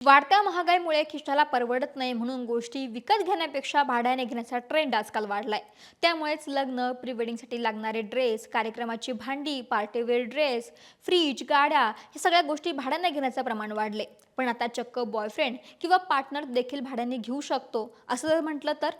वाढत्या महागाईमुळे खिशाला परवडत नाही म्हणून गोष्टी विकत घेण्यापेक्षा भाड्याने घेण्याचा ट्रेंड आजकाल वाढलाय. त्यामुळेच लग्न प्री वेडिंगसाठी लागणारे ड्रेस कार्यक्रमाची भांडी पार्टीवेअर ड्रेस फ्रीज गाड्या हे सगळ्या गोष्टी भाड्याने घेण्याचं प्रमाण वाढले पण आता चक्क बॉयफ्रेंड किंवा पार्टनर देखील भाड्याने घेऊ शकतो असं जर म्हटलं तर?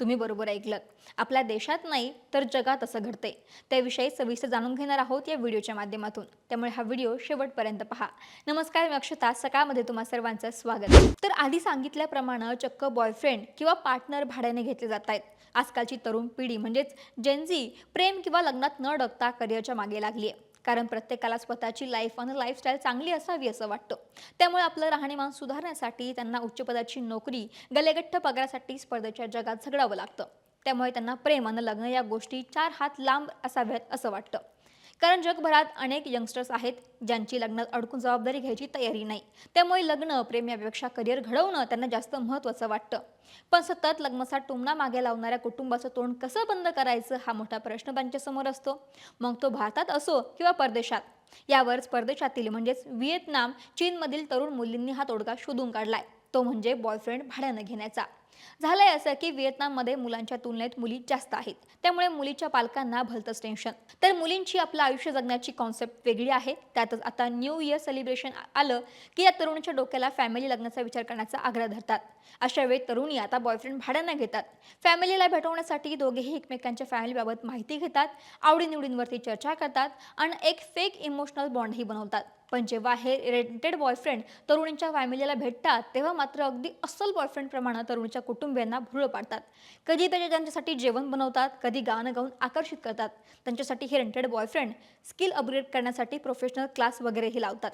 तुम्ही बरोबर ऐकलं आपल्या देशात नाही तर जगात असं घडते त्याविषयी सविस्तर जाणून घेणार आहोत या व्हिडिओच्या माध्यमातून. त्यामुळे हा व्हिडिओ शेवटपर्यंत पहा. नमस्कार मी अक्षता. सकाळमध्ये तुम्हा सर्वांचं स्वागत. तर आधी सांगितल्याप्रमाणे चक्क बॉयफ्रेंड किंवा पार्टनर भाड्याने घेतले जात आहेत. आजकालची तरुण पिढी म्हणजेच जेन्झी प्रेम किंवा लग्नात न डगता करिअरच्या मागे लागली आहे कारण प्रत्येकाला स्वतःची लाईफ आणि लाईफस्टाईल चांगली असावी असं वाटतं. त्यामुळे आपलं राहणीमान सुधारण्यासाठी त्यांना उच्च पदाची नोकरी गलेगठ्ठ पगारासाठी स्पर्धेच्या जगात झगडावं लागतं. त्यामुळे त्यांना प्रेम आणि लग्न या गोष्टी चार हात लांब असाव्यात असं वाटतं. कारण जगभरात अनेक यंगस्टर्स आहेत ज्यांची लग्नात अडकून जबाबदारी घ्यायची तयारी नाही. त्यामुळे लग्न प्रेम यापेक्षा करिअर घडवणं त्यांना जास्त महत्त्वाचं वाटतं. पण सतत लग्नाचा टुमणा मागे लावणाऱ्या कुटुंबाचं तोंड कसं बंद करायचं हा मोठा प्रश्न त्यांच्यासमोर असतो. मग तो भारतात असो किंवा परदेशात. यावरच परदेशातील म्हणजेच व्हिएतनाम चीनमधील तरुण मुलींनी हा तोडगा शोधून काढलाय. तो म्हणजे बॉयफ्रेंड भाड्यानं घेण्याचा. झालंय असं की व्हिएतनाममध्ये मुलांच्या तुलनेत मुली जास्त आहेत. त्यामुळे मुलीच्या पालकांना भलतंच टेन्शन तर मुलींची आपलं आयुष्य जगण्याची कॉन्सेप्ट वेगळी आहे. त्यातच आता न्यू इयर सेलिब्रेशन आलं की या तरुणीच्या डोक्याला फॅमिली लग्नाचा विचार करण्याचा आग्रह धरतात. अशा वेळी तरुणी आता बॉयफ्रेंड भाड्यानं घेतात. फॅमिलीला भेटवण्यासाठी दोघेही एकमेकांच्या फॅमिलीबाबत माहिती घेतात आवडीनिवडींवरती चर्चा करतात आणि एक फेक इमोशनल बॉन्डही बनवतात. पण जेव्हा हे रेंटेड बॉयफ्रेंड तरुणींच्या फॅमिलीला भेटतात तेव्हा मात्र अगदी अस्सल बॉयफ्रेंड प्रमाणे तरुणीच्या कुटुंबियांना भुरळ पाडतात. कधी त्याच्या त्यांच्यासाठी जेवण बनवतात कधी गाणं गाऊन आकर्षित करतात. त्यांच्यासाठी हे रेंटेड बॉयफ्रेंड स्किल अपग्रेड करण्यासाठी प्रोफेशनल क्लास वगैरेही लावतात.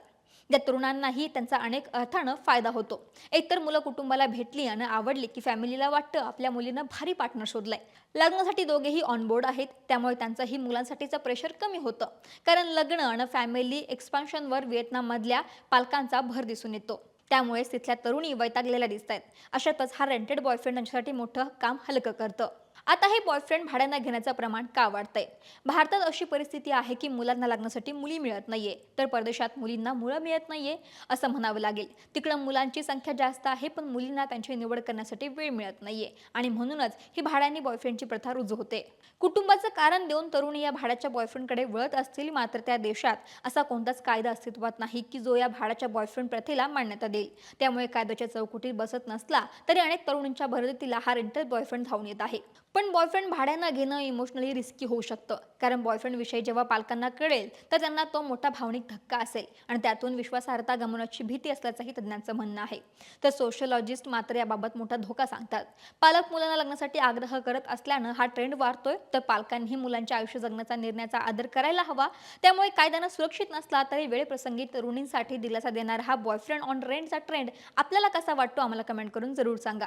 ज्या तरुणांनाही त्यांचा अनेक अर्थानं फायदा होतो. एकतर मुलं कुटुंबाला भेटली आणि आवडली की फॅमिलीला वाटतं आपल्या मुलीनं भारी पार्टनर शोधलाय. लग्नासाठी दोघेही ऑनबोर्ड आहेत त्यामुळे त्यांचंही मुलांसाठीचं प्रेशर कमी होतं. कारण लग्न आणि फॅमिली एक्सपान्शनवर व्हिएतनाममधल्या पालकांचा भर दिसून येतो. त्यामुळेच तिथल्या तरुणी वैतागलेल्या दिसत आहेत अशातच हा रेंटेड बॉयफ्रेंड त्यांच्यासाठी मोठं काम हलकं करतं. आता हे बॉयफ्रेंड भाड्यानं घेण्याचं प्रमाण का वाढतंय? भारतात अशी परिस्थिती आहे की मुलांना लग्नासाठी मुली मिळत नाहीये तर परदेशात मुलींना मुळं मिळत नाहीये असं म्हणावं लागेल. तिकडं मुलांची संख्या जास्त आहे पण मुलींना त्यांची निवड करण्यासाठी वेळ मिळत नाहीये. आणि म्हणूनच ही भाड्याने बॉयफ्रेंडची प्रथा रुजू होते. कुटुंबाचं कारण देऊन तरुणी या भाड्याच्या बॉयफ्रेंडकडे वळत असतील मात्र त्या देशात असा कोणताच कायदा अस्तित्वात नाही की जो या भाड्याच्या बॉयफ्रेंड प्रथेला मान्यता देईल. त्यामुळे कायद्याच्या चौकटीत बसत नसला तरी अनेक तरुणींच्या भरतीला हा रेंटल बॉयफ्रेंड धावून येत आहे. पण पण बॉयफ्रेंड भाड्यानं घेणं इमोशनली रिस्की होऊ शकतं. कारण बॉयफ्रेंडविषयी जेव्हा पालकांना कळेल तर त्यांना तो मोठा भावनिक धक्का असेल. आणि त्यातून विश्वासार्हता गमवण्याची भीती असल्याचंही तज्ज्ञांचं म्हणणं आहे. तर सोशलॉजिस्ट मात्र याबाबत मोठा धोका सांगतात. पालक मुलांना लग्नासाठी आग्रह करत असल्यानं हा ट्रेंड वाढतोय. तर पालकांनी मुलांच्या आयुष्य जगण्याचा निर्णयाचा आदर करायला हवा. त्यामुळे कायद्यानं सुरक्षित नसला तरी वेळप्रसंगी तरुणींसाठी दिलासा देणारा हा बॉयफ्रेंड ऑन रेंटचा ट्रेंड आपल्याला कसा वाटतो आम्हाला कमेंट करून जरूर सांगा.